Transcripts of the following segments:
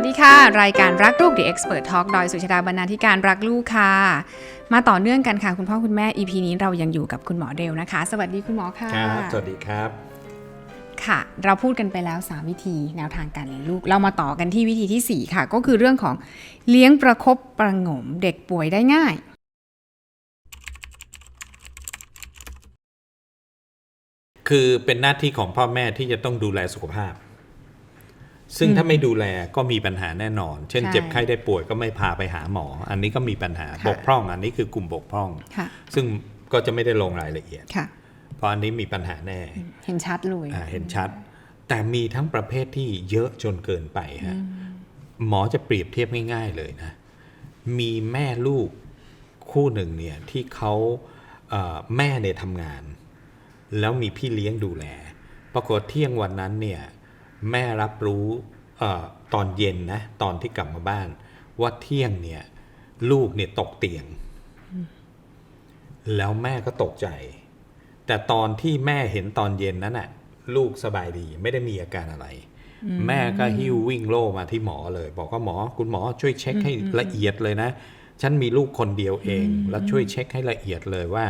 วัสดีค่ะ รายการรักลูก The Expert Talk โดยสุชาดาบรรณาธิการรักลูกค่ะ มาต่อเนื่องกันค่ะ คุณพ่อคุณแม่ EP นี้เรายังอยู่กับคุณหมอเดลนะคะ สวัสดีคุณหมอค่ะครับสวัสดีครับค่ะ เราพูดกันไปแล้ว 3 วิธีแนวทางการเลี้ยงลูก เรามาต่อกันที่วิธีทีสี่4 ค่ะ ก็คือเรื่องของเลี้ยงประคบประหงมเด็กป่วยได้ง่ายคือเป็นหน้าที่ของพ่อแม่ที่จะต้องดูแลสุขภาพ ซึ่งถ้าไม่ดูแลก็มีปัญหาแน่นอน เช่นใช่เจ็บไข้ได้ป่วยก็ไม่พาไปหาหมอ อันนี้ก็มีปัญหาค่ะบกพร่อง อันนี้คือกลุ่มบกพร่องค่ะซึ่งก็จะไม่ได้ลงรายละเอียดค่ะเพราะอันนี้มีปัญหาแน่ เห็นชัดเลยอ่าเห็นชัด แต่มีทั้งประเภทที่เยอะจนเกินไปฮะหมอจะเปรียบเทียบง่าย ๆเลยนะ มีแม่ลูกคู่หนึ่งเนี่ยที่เขาเอ่อแม่เนี่ยทำงาน แล้วมีพี่เลี้ยงดูแล ปรากฏเที่ยงวันนั้นเนี่ย แม่รับรู้เออตอนเย็นนะตอนที่กลับมาบ้าน ว่าเที่ยงเนี่ย ลูกเนี่ยตกเตียง แล้วแม่ก็ตกใจ แต่ตอนที่แม่เห็นตอนเย็นนั้นน่ะ ลูกสบายดีไม่ได้มีอาการอะไร แม่ก็หิ้ววิ่งโล่มาที่หมอเลย บอกว่าหมอคุณหมอช่วยเช็คให้ละเอียดเลยนะ ฉันมีลูกคนเดียวเอง แล้วช่วยเช็คให้ละเอียดเลยว่า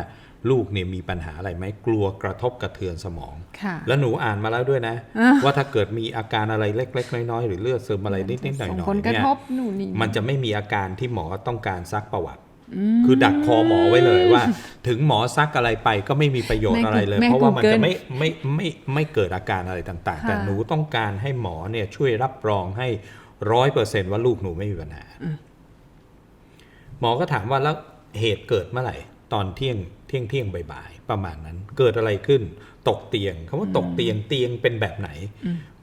ลูกเนี่ยมีปัญหาอะไรไหมกลัวกระทบกระเทือนสมองค่ะแล้วหนูอ่านมาแล้วด้วยนะอ่าว่าถ้าเกิดมีอาการอะไรเล็ก ๆ น้อยๆหรือเลือดซึมอะไรนิดๆหน่อยส่งๆผลกระเนี่ยทบหนูนี่มันจะไม่มีอาการที่หมอต้องการซักประวัติ คือดักคอหมอไว้เลยว่า ถึงหมอซักอะไรไปก็ไม่มีประโยชน์อะไรเลยไม่เพราะว่ามัน Google จะไม่ไม่ไม่ไม่เกิดอาการอะไรต่างๆ แต่ค่ะหนูต้องการให้หมอเนี่ยช่วยรับรองให้ร้อยเปอร์เซนว่าลูกหนูไม่มีปัญหาหมอก็ถามว่าแล้วเหตุเกิดเมื่อไหร่ ตอนเที่ยงเที่ยงเที่ยงบ่ายๆประมาณนั้น เกิดอะไรขึ้น ตกเตียงคำว่าตกเตียงเตียงเป็นแบบไหน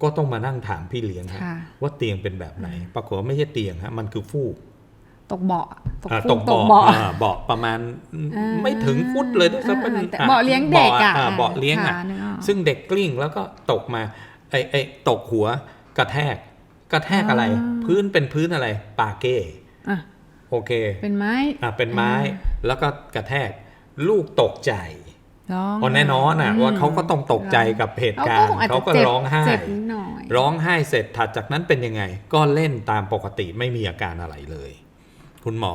ก็ต้องมานั่งถามพี่เลี้ยงฮะค่ะว่าเตียงเป็นแบบไหน ปรากฏว่าไม่ใช่เตียงฮะมันคือฟูกตกเบาะตกอ่าฟูตกกตกเบาะเบาะอ่าเบาะประมาณอ่าไม่ถึงฟุตเลยด้วยซ้ำเป็นอ่าแต่เบาะเลี้ยงเด็กอะเบาเบาะเลี้ยงอะค่ะนึกออกซึ่งเด็กกลิ้งแล้วก็ตกมาไอ้ไอ้ตกหัวกระแทก กระแทกอะไรอ่าพื้นเป็นพื้นอะไรปาเก้อะโอเค เป็นไม้อะเป็นไม้ แล้วก็กระแทกลูกตกใจร้องเพราะแน่นอนอะมว่าเขาก็ต้องตกใจกับเหตุการณ์อจจะเขาก็จ็บร้องไห้เจ็บนิดหน่อยร้องไห้เสร็จถัดจากนั้นเป็นยังไง ก็เล่นตามปกติไม่มีอาการอะไรเลย คุณหมอ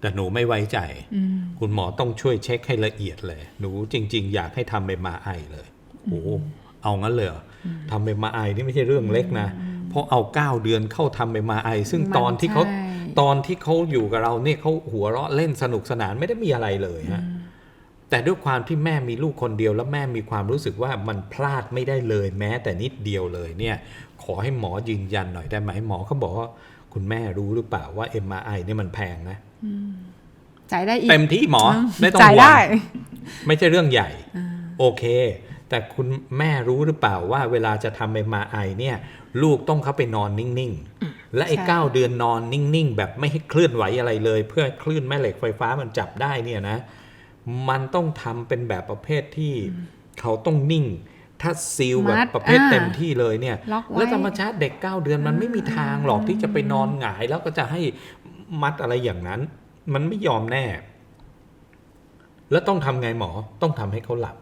แต่หนูไม่ไว้ใจอืมคุณหมอต้องช่วยเช็คให้ละเอียดเลย หนูจริง ๆ อยากให้ทำเอ็มไอเลยโอ้โหเอางั้นเลยเหรอทำเอ็มไอนี่ไม่ใช่เรื่องเล็กนะ เพราะเอาเก้าเดือนเข้าทำเอ็มไอซึ่งมันตอนที่เขาใช่ ตอนที่เขาอยู่กับเราเนี่ยเขาหัวเราะเล่นสนุกสนานไม่ได้มีอะไรเลยฮะแต่ด้วยความที่แม่มีลูกคนเดียว แล้วแม่มีความรู้สึกว่ามันพลาดไม่ได้เลยแม้แต่นิดเดียวเลยเนี่ย ขอให้หมอยืนยันหน่อยได้ไหมหมอเขาบอกว่าคุณแม่รู้หรือเปล่าว่า MRI เนี่ยมันแพงนะจ่ายได้อีกเต็มที่หมอไม่ต้องจ่ายห่วได้งไม่ใช่เรื่องใหญ่ โอเค แต่คุณแม่รู้หรือเปล่าว่า เวลาจะทำ MRI เนี่ย ลูกต้องเข้าไปนอนนิ่งๆ และไอ้ใช่เก้าเดือนนอนนิ่ง ๆ แบบไม่ให้เคลื่อนไหวอะไรเลย เพื่อให้คลื่นแม่เหล็กไฟฟ้ามันจับได้เนี่ยนะ มันต้องทำเป็นแบบประเภทที่เขาต้องนิ่ง ถ้าซีลแบมับดประเภทอ่าเต็มที่เลยเนี่ยล็อกไว้แล้วธรรมชาติเด็ก9เดือนมันไม่มีทางหรอกที่จะไปนอนหงายแล้วก็จะให้มัดอะไรอย่างนั้น มันไม่ยอมแน่ แล้วต้องทำไงหมอต้องทำให้เขาหลับ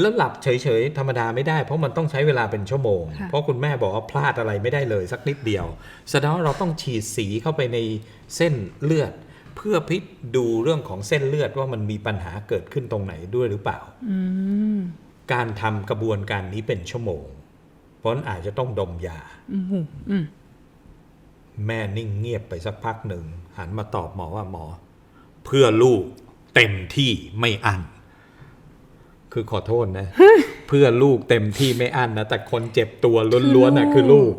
แล้วหลับเฉยๆธรรมดาไม่ได้เพราะมันต้องใช้เวลาเป็นชั่วโมงค่ะเพราะคุณแม่บอกว่าพลาดอะไรไม่ได้เลยสักนิดเดียวแสดงว่าเราต้องฉีดสีเข้าไปในเส้นเลือด เพื่อพิจดูเรื่องของเส้นเลือดว่ามันมีปัญหาเกิดขึ้นตรงไหนด้วยหรือเปล่าอืมการทำกระบวนการนี้เป็นชั่วโมง เพราะฉะนั้นอาจจะต้องดมยาอืมอืมแม่นิ่งเงียบไปสักพักหนึ่งหันมาตอบหมอว่าหมอ เพื่อลูกเต็มที่ไม่อั้น คือขอโทษนะ เพื่อลูกเต็มที่ไม่อั้นนะ แต่คนเจ็บตัวล้วนๆน่ะคือลูก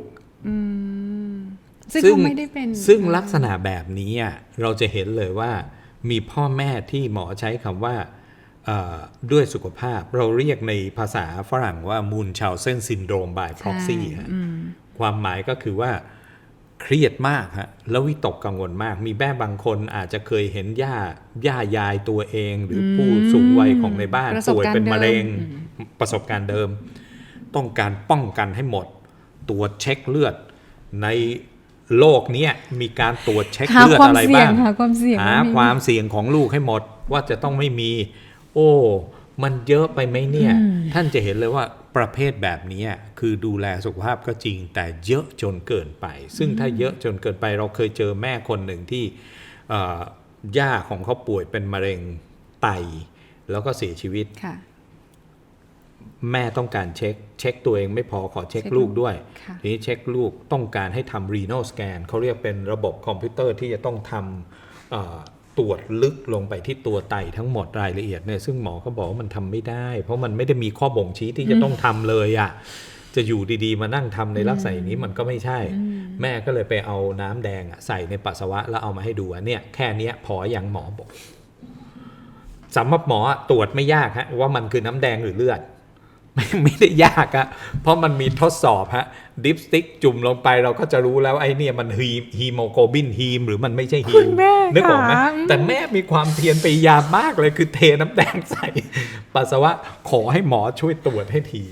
อืมซึ่งเขาไม่ได้เป็นซึ่งลักษณะแบบนี้อะเราจะเห็นเลยว่า มีพ่อแม่ที่หมอใช้คำว่าเอ่อด้วยสุขภาพเราเรียกในภาษาฝรั่งว่ามูนชาวเซนซินโดรมบาย proxy ฮะอืมความหมายก็คือว่า เครียดมากฮะแล้ววิตกกังวลมาก มีแม่บางคนอาจจะเคยเห็นย่าย่ายายตัวเอง หรืออผู้สูงวัยของในบ้านประสบป่วยการณ์เป็นมะเร็งเดิมประสบการณ์เดิม ต้องการป้องกันให้หมด ตรวจเช็คเลือด ในโลกเนี้ยมีการตรวจเช็คหาเลือดความอะไรเสี่ยบ้างงหาความเสี่ยงหาไความเสี่ยงของลูกให้หมดว่าจะต้องไม่มี โอ้ มันเยอะไปไหมเนี่ย ท่านจะเห็นเลยว่า ประเภทแบบนี้คือดูแลสุขภาพก็จริง แต่เยอะจนเกินไป ซึ่งถ้าเยอะจนเกินไปเราเคยเจอแม่คนหนึ่งที่เอ่อย่าของเขาป่วยเป็นมะเร็งไต แล้วก็เสียชีวิตค่ะแม่ต้องการเช็ค เช็คตัวเองไม่พอขอเช็คเช็คลูกด้วยค่ะทีนี้เช็คลูกต้องการให้ทำ renal scan เขาเรียกเป็นระบบคอมพิวเตอร์ที่จะต้องทำเอ่อ ตรวจลึกลงไปที่ตัวไตทั้งหมดรายละเอียดเนี่ยซึ่งหมอเขาบอกว่ามันทำไม่ได้ เพราะมันไม่ได้มีข้อบ่งชี้ที่จะต้องทำเลยอะ่ะจะอยู่ดีๆ มานั่งทำในลักษณะอย่างนี้มันก็ไม่ใช่ แม่ก็เลยไปเอาน้ำแดงอะใส่ในปัสสาวะแล้วเอามาให้ดูว่าเนี่ยแค่เนี้ยพออย่างหมอบอกสำหรับหมออะตรวจไม่ยากฮะว่ามันคือน้ำแดงหรือเลือด ไม่ไม่ได้ยากอะเพราะมันมีทดสอบฮะดิปสติกจุ่มลงไปเราก็จะรู้แล้วไอ้เนี่ยมันฮีฮีโมโกลบินฮีม หรือมันไม่ใช่ฮีคุมณแม่นึกออกไหมค่ะแต่แม่มีความเพียรพยายามมากเลยคือเทน้ำแดงใส่ ปัสสาวะขอให้หมอช่วยตรวจให้ที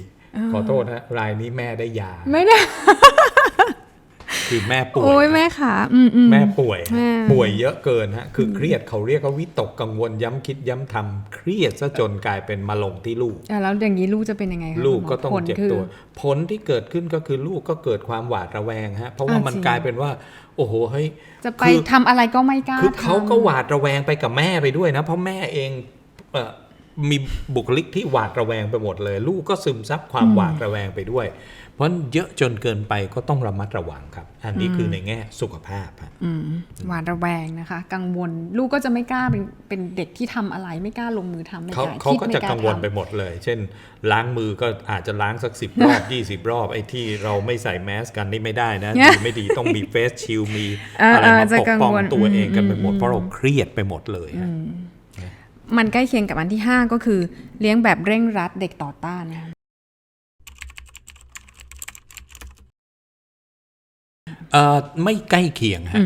ขอโทษฮะรายนี้แม่ได้ยา ไม่ได้ คือแม่ป่วยโอ้ยแม่ขาอืมอืมแม่ป่วยฮะแม่ป่วยเยอะเกินฮะคือเครียดเขาเรียกว่าวิตกกังวลย้ำคิดย้ำทำเครียดซะจนกลายเป็นมาลงที่ลูกอะแล้วอย่างนี้ลูกจะเป็นยังไงคะลูกก็ต้องผลเจ็บคือตัว ผลที่เกิดขึ้นก็คือลูกก็เกิดความหวาดระแวงฮะเพราะว่าอ่ามันจริงกลายเป็นว่า โอ้โหเฮ้ยจะไปคือทำอะไรก็ไม่กล้าคือเขาทำก็หวาดระแวงไปกับแม่ไปด้วยนะ เพราะแม่เองเอ่อ มีบุคลิกที่หวาดระแวงไปหมดเลย ลูกก็ซึมซับความหวาดระแวงไปด้วย เพราะเยอะจนเกินไปก็ต้องระมัดระวังครับ อันนี้คือในแง่สุขภาพฮะอืมหวาดระแวงนะคะ กังวลลูกก็จะไม่กล้าเป็นเป็นเด็กที่ทำอะไรไม่กล้าลงมือทำไม่กเขาล้าเขาคิดก็ไม่จะกล้ากังวลไปทำหมดเลย เช่น ล้างมือก็อาจจะล้างสักสิบรอบยี่สิบรอบไอ้ที่เราไม่ใส่แมสกันนี่ไม่ได้นะเนี่ยดีไม่ดีต้องมีเฟสชิลมีเอออะไรเออมาจะปกกังป้องวลตัวเองกันไปหมดอืมเพราะเราเครียดไปหมดเลยฮะ มันใกล้เคียงกับอันที่ 5 ก็คือเลี้ยงแบบเร่งรัดเด็กต่อต้านนะคะเอ่อไม่ใกล้เคียงฮะ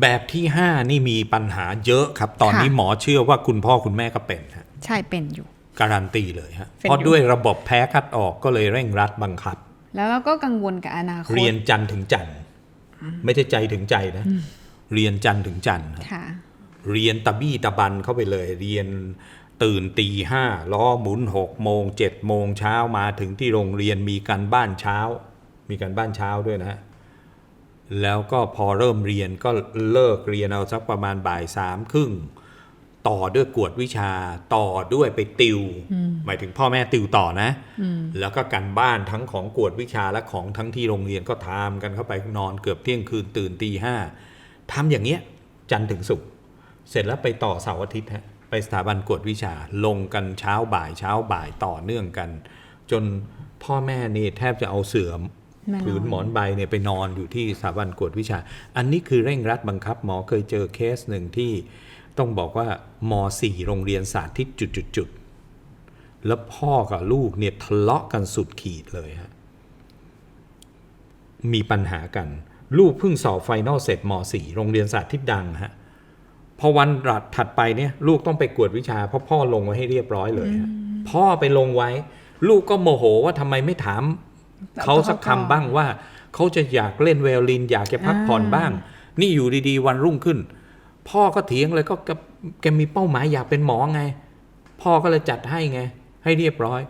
แบบที่ห้านี่มีปัญหาเยอะครับ ตอนนี้หมอเชื่อว่าคุณพ่อคุณแม่ก็เป็นฮะใช่เป็นอยู่ การันตีเลยฮะเป็นอยู่เพราะด้วยระบบแพ้คัดออกก็เลยเร่งรัดบังคับ แล้วเราก็กังวลกับอนาคตเรียนจันทร์ถึงจันทร์ไม่ใช่ใจถึงใจนะ เรียนจันทร์ถึงจันทร์ฮะค่ะ เรียนตะบี้ตะบันเข้าไปเลย เรียนตื่นตีห้าล้อหมุนหกโมงเจ็ดโมงเช้ามาถึงที่โรงเรียนมีการบ้านเช้า มีการบ้านเช้าด้วยนะฮะแล้วก็พอเริ่มเรียนก็เลิกเรียนเอาสักประมาณบ่ายสามครึ่งต่อด้วยกวดวิชาต่อด้วยไปติว หมายถึงพ่อแม่ติวต่อนะ แล้วก็การบ้านทั้งของกวดวิชาและของทั้งที่โรงเรียนก็ทำกันเข้าไปนอนเกือบเที่ยงคืนตื่นตีห้าทำอย่างเงี้ย จันทร์ถึงศุกร์ เสร็จแล้วไปต่อเสาร์อาทิตย์ฮะไปสถาบันกวดวิชาลงกันเช้าบ่ายเช้าบ่ายต่อเนื่องกัน จนพ่อแม่นี่แทบจะเอาเสือมผืนหมอนใบเนี่ยไปนอนอยู่ที่สถาบันกวดวิชา อันนี้คือเร่งรัดบังคับหมอเคยเจอเคสหนึ่งที่ต้องบอกว่ามสี่โรงเรียนสาธิตจุดๆแล้วพ่อกับลูกเนี่ยทะเลาะกันสุดขีดเลยฮะมีปัญหากัน ลูกเพิ่งสอบไฟนอลเสร็จม .4 โรงเรียนสาธิตดังฮะ พอวันรัดถัดไปเนี่ยลูกต้องไปกวดวิชาเพราะพ่อลงไว้ให้เรียบร้อยเลยฮะพ่อไปลงไว้ ลูกก็โมโหว่าทำไมไม่ถามเขาสักคำบ้างว่าเขาจะอยากเล่นไวโอลิน อยากจะพักผ่อนบ้าง นี่อยู่ดีๆ วันรุ่งขึ้น พ่อก็เถียงเลยก็แกแกมีเป้าหมายอยากเป็นหมอไง พ่อก็เลยจัดให้ไง ให้เรียบร้อย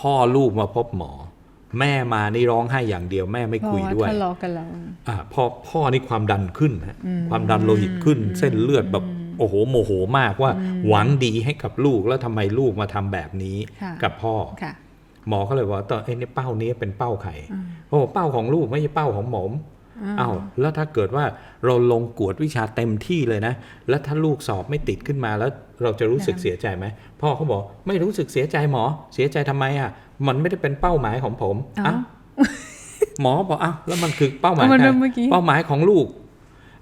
พ่อลูกมาพบหมอ แม่มานี่ร้องไห้อย่างเดียวแม่ไม่คุยด้วยทะเลาะกันแล้วอ่าพ่อพ่อนี่ความดันขึ้นฮะความดันโลหิตขึ้น เส้นเลือดแบบโอ้โหโมโหมากว่าหวังดีให้กับลูกแล้วทำไมลูกมาทำแบบนี้ค่ะกับพ่อค่ะหมอก็เลยบอกว่าตอนเอ้ยนี่เป้านี้เป็นเป้าใครโอ้เป้าของลูกไม่ใช่เป้าของหมอมอ้าวแล้วถ้าเกิดว่าเราลงกวดวิชาเต็มที่เลยนะ แล้วถ้าลูกสอบไม่ติดขึ้นมาแล้วเราจะรู้สึกเสียใจไหมพ่อเขาบอกไม่รู้สึกเสียใจหมอ เสียใจทำไมอะ มันไม่ได้เป็นเป้าหมายของผมอ้าวอ้าวหมอบอกอ้าวแล้วมันคือเป้าหมายเอามันใครเมื่อกี้เป้าหมายของลูก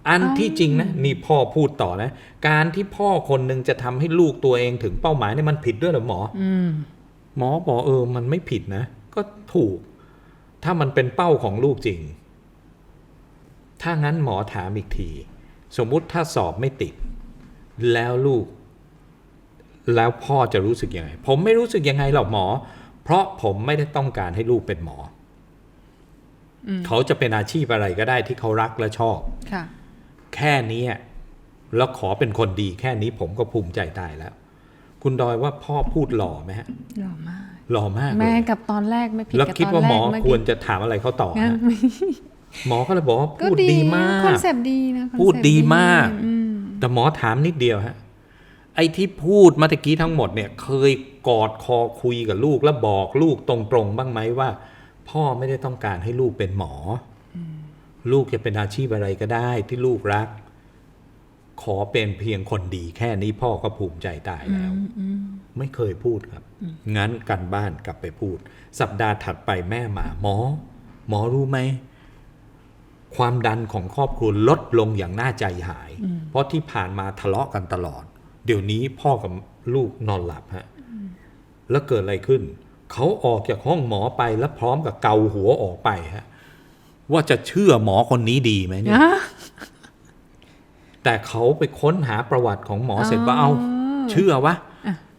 อันที่จริงนะนี่พ่อพูดต่อนะ การที่พ่อคนหนึ่งจะทำให้ลูกตัวเองถึงเป้าหมายเนี่ยมันผิดด้วยเหรอหมออืมหมอบอกเออ มันไม่ผิดนะ ก็ถูก ถ้ามันเป็นเป้าของลูกจริง ถ้างั้นหมอถามอีกที สมมุติถ้าสอบไม่ติด แล้วลูก แล้วพ่อจะรู้สึกยังไง ผมไม่รู้สึกยังไงหรอกหมอ เพราะผมไม่ได้ต้องการให้ลูกเป็นหมออเขาจะเป็นอาชีพอะไรก็ได้ที่เขารักและชอบค่ะแค่นี้แล้วขอเป็นคนดีแค่นี้ผมก็ภูมิใจตายแล้วคคุณดอยว่าพ่อพูดหล่อไหมฮะหล่อมาก หล่อมากเลยแม่กับตอนแรกไม่ผิดแล้วกับคิดตอนว่าแรหมกอเมื่อควรกี้จะถามอะไรเขาต่องั้นฮะหมอก็เลยบอกว่าก็พูดดีมาคอนกเซปต์ดีนะพูดดีมากอืมแต่หมอถามนิดเดียวฮะ ไอ้ที่พูดเมื่อตะกี้ทั้งหมดเนี่ยเคยกอดคอคุยกับลูกแล้วบอกลูกตรงๆบ้างไหมว่า พ่อไม่ได้ต้องการให้ลูกเป็นหมออลูกจะเป็นอาชีพอะไรก็ได้ที่ลูกรัก ขอเป็นเพียงคนดีแค่นี้พ่อก็ภูมิใจตายแล้ว ไม่เคยพูดครับ งั้นกันบ้านกลับไปพูด สัปดาห์ถัดไปแม่มาหมอ หมอรู้ไหมความดันของครอบครัวลดลงอย่างน่าใจหาย เพราะที่ผ่านมาทะเลาะกันตลอด เดี๋ยวนี้พ่อกับลูกนอนหลับฮะแล้วเกิดอะไรขึ้น เขาออกจากห้องหมอไปแล้วพร้อมกับเกาหัวออกไปฮะว่าจะเชื่อหมอคนนี้ดีไหมเนี่ยอะแต่เขาไปค้นหาประวัติของหมอเสร็จอ๋อว่าเอาเชื่อวะอะ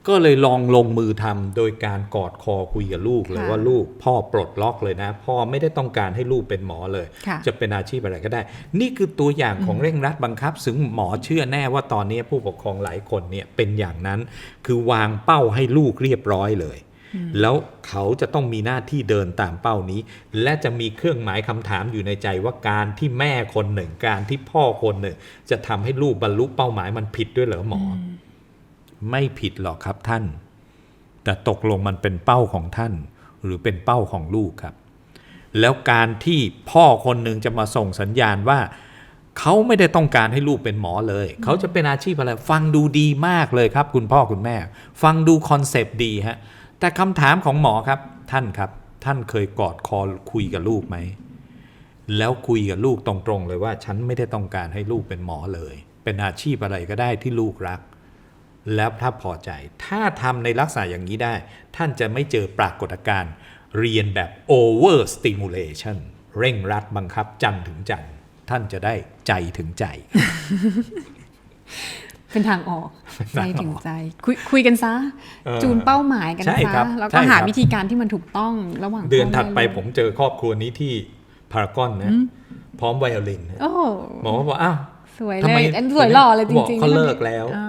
ก็เลยลองลงมือทำโดยการกอดคอคุยกับลูกเลยค่ะว่าลูกพ่อปลดล็อกเลยนะ พ่อไม่ได้ต้องการให้ลูกเป็นหมอเลยค่ะจะเป็นอาชีพอะไรก็ได้ นี่คือตัวอย่างของเร่งรัดบังคับ ซึ่งหมอเชื่อแน่ว่าตอนนี้ผู้ปกครองหลายคนเนี่ยเป็นอย่างนั้น คือวางเป้าให้ลูกเรียบร้อยเลย แล้วเขาจะต้องมีหน้าที่เดินตามเป้านี้ และจะมีเครื่องหมายคำถามอยู่ในใจว่าการที่แม่คนหนึ่งการที่พ่อคนหนึ่ง จะทำให้ลูกบรรลุเป้าหมายมันผิดด้วยเหรอหมออ ไม่ผิดหรอกครับท่าน แต่ตกลงมันเป็นเป้าของท่าน หรือเป็นเป้าของลูกครับ แล้วการที่พ่อคนหนึ่งจะมาส่งสัญญาณว่าเขาไม่ได้ต้องการให้ลูกเป็นหมอเลย เขาจะเป็นอาชีพอะไร ฟังดูดีมากเลยครับ คุณพ่อคุณแม่ ฟังดูคอนเซปต์ดีฮะ แต่คำถามของหมอครับท่านครับ ท่านเคยกอดคอคุยกับลูกไหม แล้วคุยกับลูกตรงๆเลยว่า ฉันไม่ได้ต้องการให้ลูกเป็นหมอเลย เป็นอาชีพอะไรก็ได้ที่ลูกรัก แล้วถ้าพอใจ ถ้าทำในลักษณะอย่างนี้ได้ ท่านจะไม่เจอปรากฏการณ์เรียนแบบ over stimulation เร่งรัดบังคับจันทร์ถึงจันทร์ท่านจะได้ใจถึงใจ เป็นทางออกใจถึงใจ คุยคุยกันซะเออจูนเป้าหมายกันใช่ครัซะบแล้วใช่ก็คหารับวิธีการที่มันถูกต้องระหว่าง เดือนพ่แถัดไปลูกผมเจอครอบครัวนี้ที่พารากอนนะ พร้อมไวโอลินนะโอ้โหหมอบอกอ้าวสวยทำเลไมยอันสวยหล่อเลยจบอกริงๆเขาเลิกแล้วอ่า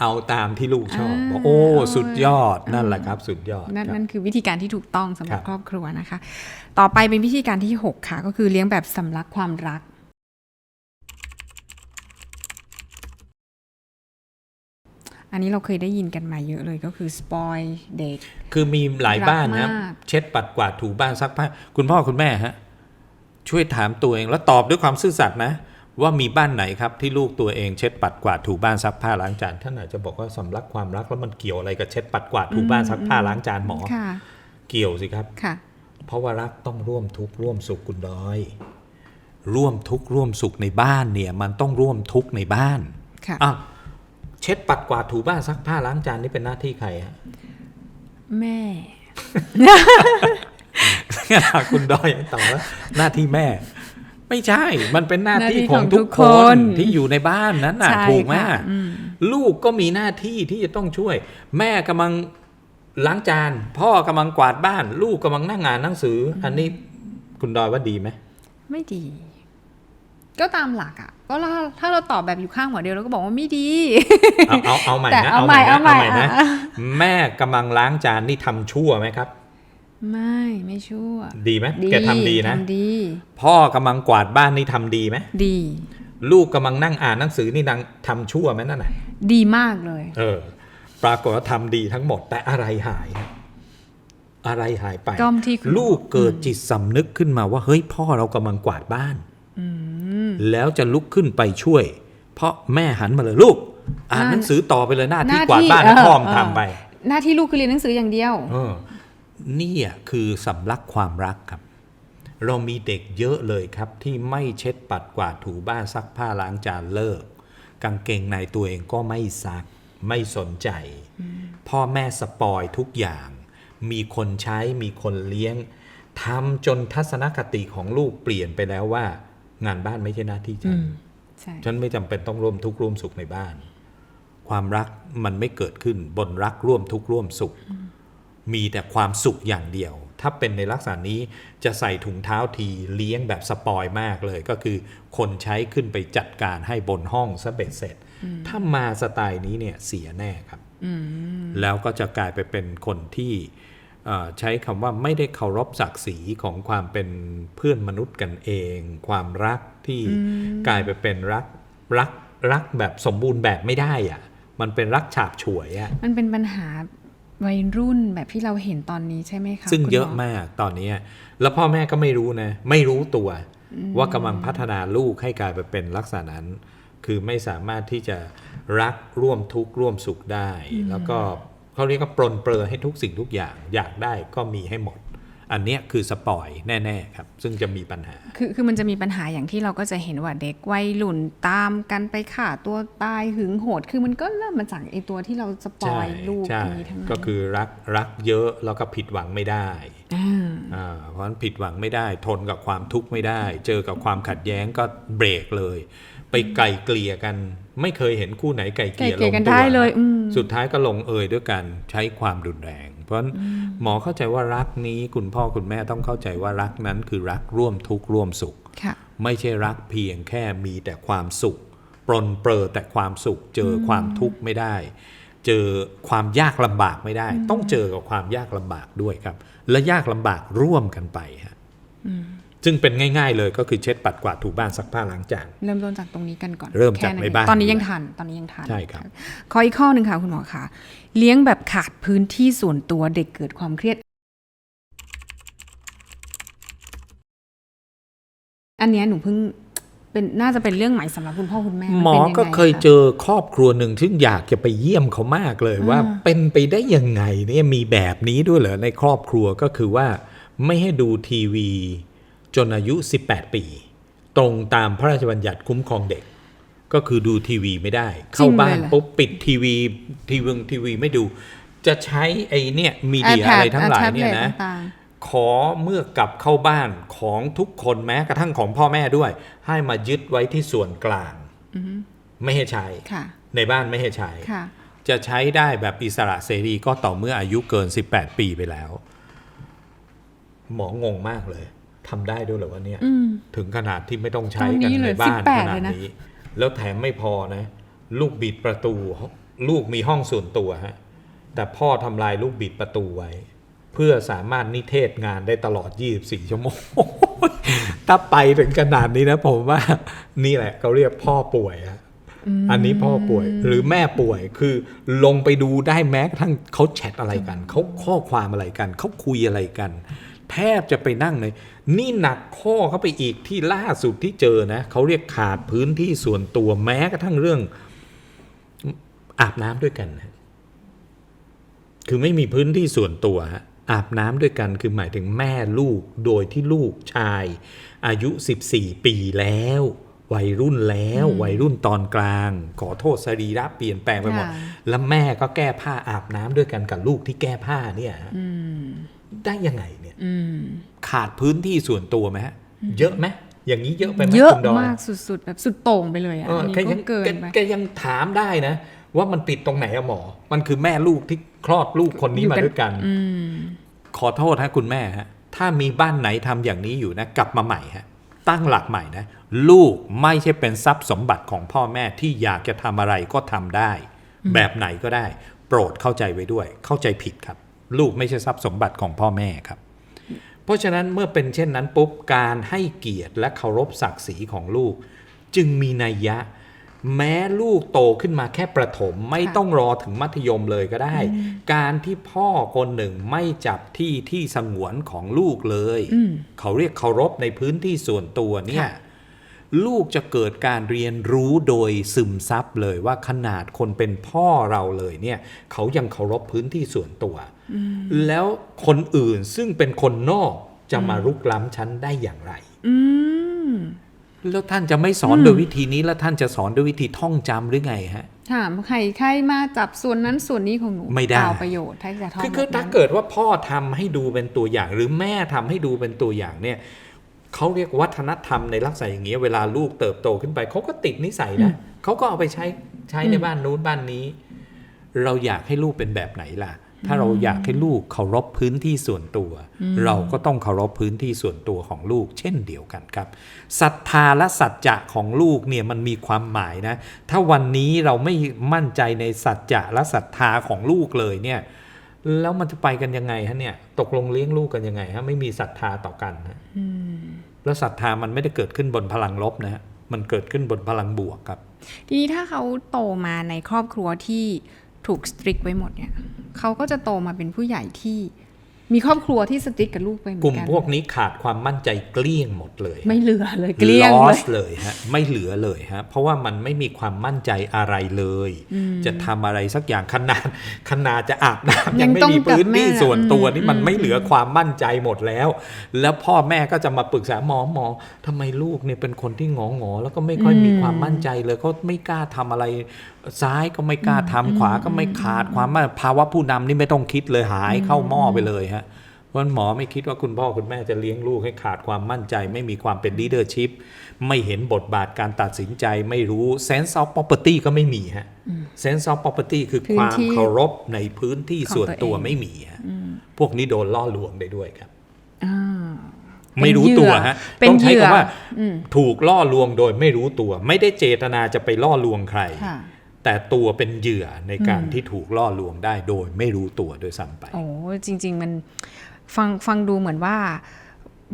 เอาตามที่ลูกชอบอ่าบอกโอ้เอาสุดยอดนั่นแหละครับ สุดยอดนั่นครับนั่นคือวิธีการที่ถูกต้องสำหรับครับครอบครัวนะคะ ต่อไปเป็นวิธีการที่ 6 ค่ะ ก็คือเลี้ยงแบบสำลักความรัก อันนี้เราเคยได้ยินกันมาเยอะเลยก็คือสปอยเด็กคือมีหลายบ้านนะรักมากเช็ดปัดกวาดถูบ้านซักผ้าคุณพ่อคุณแม่ฮะช่วยถามตัวเองแล้วตอบด้วยความซื่อสัตย์นะ ว่ามีบ้านไหนครับที่ลูกตัวเองเช็ดปัดกวาดถูบ้านซักผ้าล้างจานท่านอาจจะบอกว่าสำลักความรักแล้วมันเกี่ยวอะไรกับเช็ดปัดกวาดถูบ้านซักผ้าล้างจานหมอ ค่ะ เกี่ยวสิครับ ค่ะ เพราะว่ารักต้องร่วมทุกข์ร่วมสุขคุณดอย ร่วมทุกข์ร่วมสุขในบ้านเนี่ย มันต้องร่วมทุกข์ในบ้านค่ะอ้าวเช็ดปัดกวาดถูบ้านซักผ้าล้างจานนี่เป็นหน้าที่ใครฮะ แม่ คุณดอยต่อแล้วหน้าที่แม่ ไม่ใช่ มันเป็นหน้าที่หน้าที่ของของทุทุกกคคนนที่อยู่ในบ้านนั้นน่ะใช่ถูกไหมค่ะอืมลูกก็มีหน้าที่ที่จะต้องช่วย แม่กำลังล้างจาน พ่อกำลังกวาดบ้าน ลูกกำลังนั่งงานหนังสือ อันนี้คุณดอยว่าดีไหม ไม่ดี ก็ตามหลักอะก็ถ้าถ้าเราตอบแบบอยู่ข้างหัวเดียวเราก็บอกว่าไม่ดี เอาเอาเอาใหม่แต่นะเอาใหม่นะเอาใหม่นะอะแม่กำลังล้างจานนี่ทำชั่วไหมครับ ไม่ไม่ชั่ว ดีไหมแกทำดีนะทำดี พ่อกำลังกวาดบ้านนี่ทำดีไหมดี ลูกกำลังนั่งอ่านหนังสือนี่นางทำชั่วไหมนั่นน่ะดีมากเลย เออ ปรากฏว่าทำดีทั้งหมด แต่อะไรหาย อะไรหายไปก้อมที่คุณลูกเกิดจิตสำนึกขึ้นมาว่า เฮ้ย พ่อเรากำลังกวาดบ้านแล้วจะลุกขึ้นไปช่วย เพราะแม่หันมาเลยลูก อ่านหนังสือต่อไปเลยหน้าที่กวาดบ้านให้พ่อมงทำไป หน้าที่ลูกคือเรียนหนังสืออย่างเดียวเออ นี่อะคือสำลักความรักครับ เรามีเด็กเยอะเลยครับ ที่ไม่เช็ดปัดกวาดถูบ้านซักผ้าล้างจานเลิก กางเกงในตัวเองก็ไม่ซัก ไม่สนใจ พ่อแม่สปอยทุกอย่าง มีคนใช้มีคนเลี้ยงทำจนทัศนคติของลูกเปลี่ยนไปแล้วว่า งานบ้านไม่ใช่หน้าที่ฉันใช่ฉันไม่จำเป็นต้องร่วมทุกข์ร่วมสุขในบ้าน ความรักมันไม่เกิดขึ้นบนรักร่วมทุกข์ร่วมสุข มีแต่ความสุขอย่างเดียว ถ้าเป็นในลักษณะนี้จะใส่ถุงเท้าทีเลี้ยงแบบสปอยมากเลย ก็คือคนใช้ขึ้นไปจัดการให้บนห้องซะเบ็ดเสร็จ ถ้ามาสไตล์นี้เนี่ยเสียแน่ครับแล้วก็จะกลายไปเป็นคนที่เอ่อใช้คำว่าไม่ได้เคารพศักดิ์ศรีของความเป็นเพื่อนมนุษย์กันเอง ความรักที่กลายไปเป็นรักรักรักแบบสมบูรณ์แบบไม่ได้อะมันเป็นรักฉาบฉวยอะมันเป็นปัญหา วัยรุ่นแบบที่เราเห็นตอนนี้ใช่ไหมคะซึ่งคุณหเยอะมากตอนนี้ แล้วพ่อแม่ก็ไม่รู้นะ ไม่รู้ตัวว่ากำลังพัฒนาลูกให้กลายไปเป็นลักษณะนั้น คือไม่สามารถที่จะรักร่วมทุกข์ร่วมสุขได้ แล้วก็เขาเรียกว่าปรนเปรอให้ทุกสิ่งทุกอย่าง อยากได้ก็มีให้หมด อันเนี้ยคือสปอยแน่ๆครับ ซึ่งจะมีปัญหา คือคือมันจะมีปัญหาอย่างที่เราก็จะเห็นว่าเด็กวัยรุ่นตามกันไปฆ่าตัวตายหึงโหด คือมันก็เริ่มมาจากไอตัวที่เราสปอใช่ยลูกใช่อย่างนี้ทั้งนั้นก็คือรักรักเยอะแล้วก็ผิดหวังไม่ได้อ่าอ่า เพราะฉะนั้นผิดหวังไม่ได้ ทนกับความทุกข์ไม่ได้ เจอกับความขัดแย้งก็เบรกเลย ไปไกลเกลี่ยกัน ไม่เคยเห็นคู่ไหนไกลเกลี่ยไกลเกลี่ยลงกันตัวได้เลยอืมสุดท้ายก็ลงเอยด้วยการใช้ความรุนแรง เพราะฉะนั้นหมอเข้าใจว่ารักนี้คุณพ่อคุณแม่ต้องเข้าใจว่ารักนั้นคือรักร่วมทุกข์ร่วมสุขค่ะไม่ใช่รักเพียงแค่มีแต่ความสุข ปรนเปรอแต่ความสุข เจอความทุกข์ไม่ได้ เจอความยากลำบากไม่ได้ ต้องเจอกับความยากลำบากด้วยครับ และยากลำบากร่วมกันไปฮะซึ่งเป็นง่าย ๆ เลยก็คือเช็ดปัดกวาดถูบ้านซักผ้าล้างจานเริ่มต้นจากตรงนี้กันก่อนเริ่มจากแค่ในบ้านตอนนี้ยังทันตอนนี้ยังทันใช่ครับขออีกข้อหนึ่งค่ะคุณหมอคะเลี้ยงแบบขาดพื้นที่ส่วนตัวเด็กเกิดความเครียด อันเนี้ยหนูเพิ่ง เป็นน่าจะเป็นเรื่องใหม่สำหรับคุณพ่อคุณแม่นหมอป็นยังไงก็เคยะเจอครอบครัวหนึ่งซึ่งอยากจะไปเยี่ยมเขามากเลยว่า เป็นไปได้ยังไงเนี่ยมีแบบนี้ด้วยเหรอในครอบครัวก็คือว่า ไม่ให้ดูทีวี จนอายุ 18 ปี ตรงตามพระราชบัญญัติคุ้มครองเด็ก ก็คือดูทีวีไม่ได้ เข้าบ้านปุ๊บปิดทีวีทีวีทีวีไม่ดู จะใช้ไอ้เนี่ยมีเดีย iPad อะไรทั้งหลายอะเนี่ย tablet นะต่าง ขอเมื่อกลับเข้าบ้านของทุกคนแม้กระทั่งของพ่อแม่ด้วย ให้มายึดไว้ที่ส่วนกลางไม่ให้ใช้ๆค่ะในบ้านไม่ให้ใช้ค่ะจะใช้ได้แบบอิสระเสรีก็ต่อเมื่ออายุเกิน 18 ปีไปแล้ว หมองงมากเลยทำได้ด้วยเหรอวะเนี่ยอืมถึงขนาดที่ไม่ต้องใช้ตอนนี้กันเลในยบ้าน18ขนาดเลยนะนี้ แล้วแถมไม่พอนะ ลูกบิดประตู ลูกมีห้องส่วนตัวฮะแต่พ่อทำลายลูกบิดประตูไว้ เพื่อสามารถนิเทศงานได้ตลอด 24 ชั่วโมง ถ้าไปถึงขนาดนี้นะผมว่านี่แหละเขาเรียกพ่อป่วยอะอันนี้พ่อป่วยหรือแม่ป่วยคือลงไปดูได้แม้กระทั่งเขาแชทอะไรกันเขาข้อความอะไรกันเขาคุยอะไรกัน แทบจะไปนั่งเลย นี่หนักข้อเข้าไปอีกที่ล่าสุดที่เจอนะเขาเรียกขาดพื้นที่ส่วนตัวแม้กระทั่งเรื่อง อาบน้ำด้วยกันนะคือไม่มีพื้นที่ส่วนตัวฮะ อาบน้ำด้วยกันคือหมายถึงแม่ลูกโดยที่ลูกชาย อายุ 14 ปีแล้ว วัยรุ่นแล้ว วัยรุ่นตอนกลาง ขอโทษสรีระเปลี่ยนแปลงไปหมดค่ะแล้วแม่ก็แก้ผ้าอาบน้ำด้วยกันกับลูกที่แก้ผ้าเนี่ยฮะได้ยังไงเนี่ยอืมขาดพื้นที่ส่วนตัวไหมฮะ เยอะไหมอย่างนี้เยอะไปไหมเยอะคุณดอยมากสุดๆ แบบสุดโต่งไปเลยอะเอออันนี้แกก็ยังเกินแกไปแกยังถามได้นะ ว่ามันติดตรงไหนอะหมอ มันคือแม่ลูกที่ คลอดลูกคนนี้อยู่มากันด้วยกันอืมขอโทษฮะคุณแม่ฮะถ้ามีบ้านไหนทำอย่างนี้อยู่นะ กลับมาใหม่ฮะตั้งหลักใหม่นะ ลูกไม่ใช่เป็นทรัพย์สมบัติของพ่อแม่ที่อยากจะทำอะไรก็ทำได้ แบบไหนก็ได้ โปรดเข้าใจไว้ด้วย เข้าใจผิดครับ ลูกไม่ใช่ทรัพย์สมบัติของพ่อแม่ครับ เพราะฉะนั้นเมื่อเป็นเช่นนั้นปุ๊บการให้เกียรติและเคารพศักดิ์ศรีของลูก จึงมีนัยยะ แม้ลูกโตขึ้นมาแค่ประถมไม่ต้องรอถึงมัธยมเลยก็ได้ การที่พ่อคนหนึ่งไม่จับที่ที่สงวนของลูกเลยอืมเขาเรียกเคารพในพื้นที่ส่วนตัวเนี่ยค่ะลูกจะเกิดการเรียนรู้โดยซึมซับเลยว่าขนาดคนเป็นพ่อเราเลยเนี่ยเขายังเคารพพื้นที่ส่วนตัว แล้วคนอื่นซึ่งเป็นคนนอกจะมารุกล้ำฉันได้อย่างไรอืม แล้วท่านจะไม่สอนโดยวิธีนี้แล้วท่านจะสอนด้วยวิธีท่องจำหรือไงฮะถามใครใครมาจับส่วนนั้นส่วนนี้ของหนูไม่ได้เปล่าประโยชน์ถ้าจะท่องคือคือแบบถ้านั้นเกิดว่าพ่อทำให้ดูเป็นตัวอย่าง หรือแม่ทำให้ดูเป็นตัวอย่างเนี่ยเขาเรียกวัฒนธรรมในลักษณะอย่างเงี้ยเวลาลูกเติบโตขึ้นไปเขาก็ติดนิสัยนะเขาก็เอาไปใช้ใช้ในบ้านนู้นบ้านนี้ เราอยากให้ลูกเป็นแบบไหนล่ะ ถ้าเราอยากให้ลูกเคารพพื้นที่ส่วนตัว เราก็ต้องเคารพพื้นที่ส่วนตัวของลูก เช่นเดียวกันครับศรัทธาและสัจจะของลูกเนี่ยมันมีความหมายนะ ถ้าวันนี้เราไม่มั่นใจในสัจจะและศรัทธาของลูกเลยเนี่ยแล้วมันจะไปกันยังไงฮะเนี่ย ตกลงเลี้ยงลูกกันยังไงฮะไม่มีศรัทธาต่อกันฮะแล้วศรัทธามันไม่ได้เกิดขึ้นบนพลังลบนะฮะมันเกิดขึ้นบนพลังบวกครับ ทีนี้ถ้าเขาโตมาในครอบครัวที่ ถูกสตริกไว้หมดเนี่ยเขาก็จะโตมาเป็นผู้ใหญ่ที่มีครอบครัวที่สตริกกับลูกไปเหมืกลุ่อมนกันพวกนี้ขาดความมั่นใจเกลี้ยงหมดเลย ไม่เหลือเลยเกลี้ยงลอเลสยเลยฮะไม่เหลือเลยฮะเพราะว่ามันไม่มีความมั่นใจอะไรเลย จะทำอะไรสักอย่างขนาดขนาดจะอาบน้ำยัยังงไม่ต้องมีพื้นที่กับแม่ส่วนตัวอืมนี่มันไม่เหลือความมั่นใจหมดแล้ว แล้วพ่อแม่ก็จะมาปรึกษาหมอหมอทำไมลูกเนี่ยเป็นคนที่งองอๆแล้วก็ไม่ค่อยมีความมั่นใจเลยเขาไม่กล้าทำอะไร ซ้ายก็ไม่กล้าทำขวาก็ไม่ขาดความว่าภาวะผู้นำนี่ไม่ต้องคิดเลยหายเข้าหม้อไปเลยฮะเพราะฉะนั้นหมอไม่คิดว่าคุณพ่อคุณแม่จะเลี้ยงลูกให้ขาดความมั่นใจ ไม่มีความเป็น leadership ไม่เห็นบทบาทการตัดสินใจไม่รู้ sense of property ก็ไม่มีฮะ sense of property คือพื้คนวามที่เคารพในพื้นที่ส่วนตัวของตัวเองไม่มีฮะพวกนี้โดนล่อลวงได้ด้วยครับอ่าไม่รู้ตัวฮะเป็นต้องใช้เหยื่อคำว่าอืมถูกล่อลวงโดยไม่รู้ตัว ไม่ได้เจตนาจะไปล่อลวงใครค่ะ แต่ตัวเป็นเหยื่อในการที่ถูกล่อลวงได้โดยไม่รู้ตัวด้วยซ้ำไป โอ้จริง ๆ มันฟังฟังดูเหมือนว่า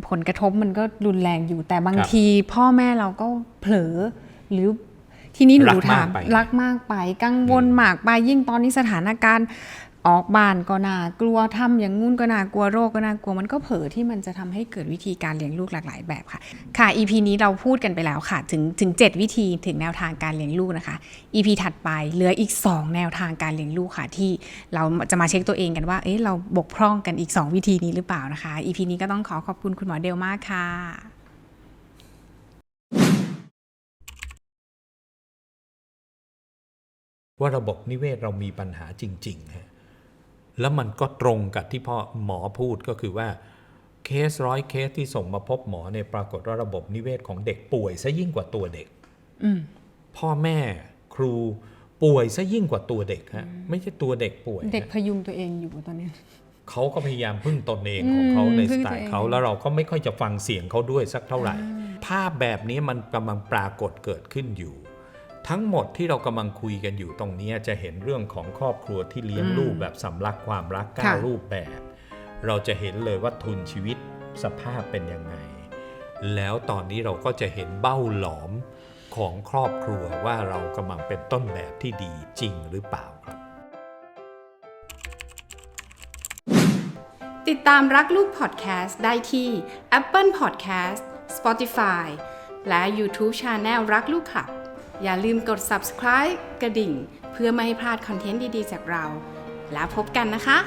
ผลกระทบมันก็รุนแรงอยู่แต่บางครับทีพ่อแม่เราก็เผลอหรือทีนี้หนูรักมากถามไปรักมากไป กังวลมากไปยิ่งตอนนี้สถานการณ์ ออกบ้านก็น่ากลัวทำอย่างงู้นก็น่ากลัวโรคก็น่ากลัวมันก็เผลอที่มันจะทำให้เกิดวิธีการเลี้ยงลูกหลากหลายแบบค่ะ ค่ะ EP นี้เราพูดกันไปแล้วค่ะ ถึงถึง 7 วิธีถึงแนวทางการเลี้ยงลูกนะคะ EP ถัดไปเหลืออีก 2 แนวทางการเลี้ยงลูกค่ะ ที่เราจะมาเช็คตัวเองกันว่าเอ๊ะเราบกพร่องกันอีก 2 วิธีนี้หรือเปล่านะคะ EP นี้ก็ต้องขอขอบคุณคุณหมอเดลมากค่ะว่าระบบนิเวศเรามีปัญหาจริงๆฮะ แล้วมันก็ตรงกับที่พ่อหมอพูดก็คือว่าเคสร้อยเคสที่ส่งมาพบหมอเนี่ยปรากฏว่าระบบนิเวศของเด็กป่วยซะยิ่งกว่าตัวเด็กอืมพ่อแม่ครูป่วยซะยิ่งกว่าตัวเด็กฮะไม่ใช่ตัวเด็กป่วยฮะเด็กพยุงตัวเองอยู่ตอนนี้เขาก็พยายามพึ่งตนเองของเขาอืมในพึ่สงไตตัวล์เองเขาแล้วเราก็ไม่ค่อยจะฟังเสียงเขาด้วยสักเท่าไหร่ ภาพแบบนี้มันกำลังปรากฏเกิดขึ้นอยู่ ทั้งหมดที่เรากำลังคุยกันอยู่ตรงนี้จะเห็นเรื่องของครอบครัวที่เลี้ยงลูกแบบสำลักความรักเก้าค่ะรูปแบบ เราจะเห็นเลยว่าทุนชีวิตสภาพเป็นยังไง แล้วตอนนี้เราก็จะเห็นเบ้าหลอมของครอบครัวว่าเรากำลังเป็นต้นแบบที่ดีจริงหรือเปล่าครับ ติดตามรักลูกพอดแคสต์ได้ที่ Apple Podcast Spotify และ YouTube Channel รักลูกขับ อย่าลืมกด subscribe กระดิ่ง เพื่อไม่ให้พลาดคอนเทนต์ดีๆ จากเรา แล้วพบกันนะคะ